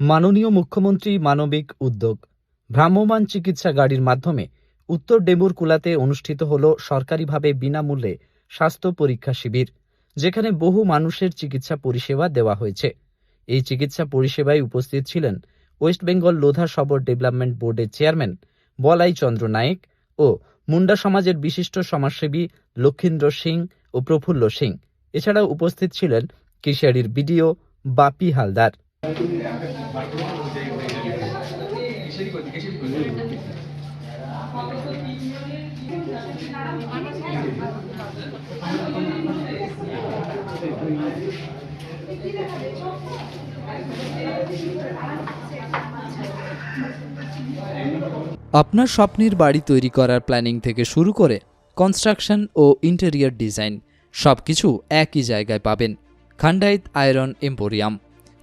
মাননীয় মুখ্যমন্ত্রী মানবিক উদ্যোগ। ভ্রাম্যমাণ চিকিৎসা গাড়ির মাধ্যমে উত্তর ডেমুরকুলাতে অনুষ্ঠিত হল সরকারিভাবে বিনামূল্যে স্বাস্থ্য পরীক্ষা শিবির, যেখানে বহু মানুষের চিকিৎসা পরিষেবা দেওয়া হয়েছে। এই চিকিৎসা পরিষেবায় উপস্থিত ছিলেন ওয়েস্ট বেঙ্গল লোধা সবর ডেভেলপমেন্ট বোর্ডের চেয়ারম্যান বলাই চন্দ্র নায়েক ও মুন্ডা সমাজের বিশিষ্ট সমাজসেবী লক্ষীন্দ্র সিং ও প্রফুল্ল সিং। এছাড়াও উপস্থিত ছিলেন কিশোরীর বিডিও বাপি হালদার। আপনার স্বপ্নের বাড়ি তৈরি করার প্ল্যানিং থেকে শুরু করে কনস্ট্রাকশন ও ইন্টেরিয়র ডিজাইন সব কিছু একই জায়গায় পাবেন খান্ডাইত আয়রন এম্পোরিয়াম।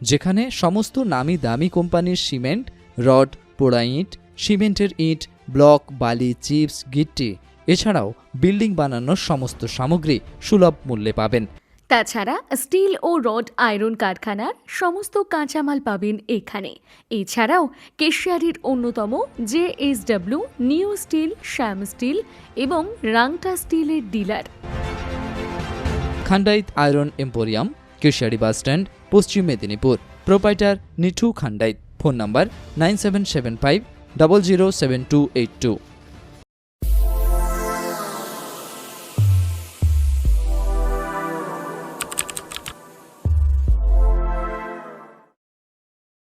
যেখানে সমস্ত নামি দামি কোম্পানির সিমেন্ট রড পোড়া ইট সিমেন্টের ইট ব্লক বালি চিপস গিট্টি এছাড়াও বিল্ডিং বানানোর সমস্ত সামগ্রী সুলভ মূল্যে পাবেন। তাছাড়া স্টিল ও রড আয়রন কারখানার সমস্ত কাঁচামাল পাবেন এখানে। এছাড়াও কেশিয়ারির অন্যতম J S W new steel Shyam steel এবং রাংটা স্টিলের dealer. Khandait iron emporium Keshiary bus stand Paschim Medinipur. Proprietor Nithu Khandait phone number nine seven seven five double zero seven two eight two.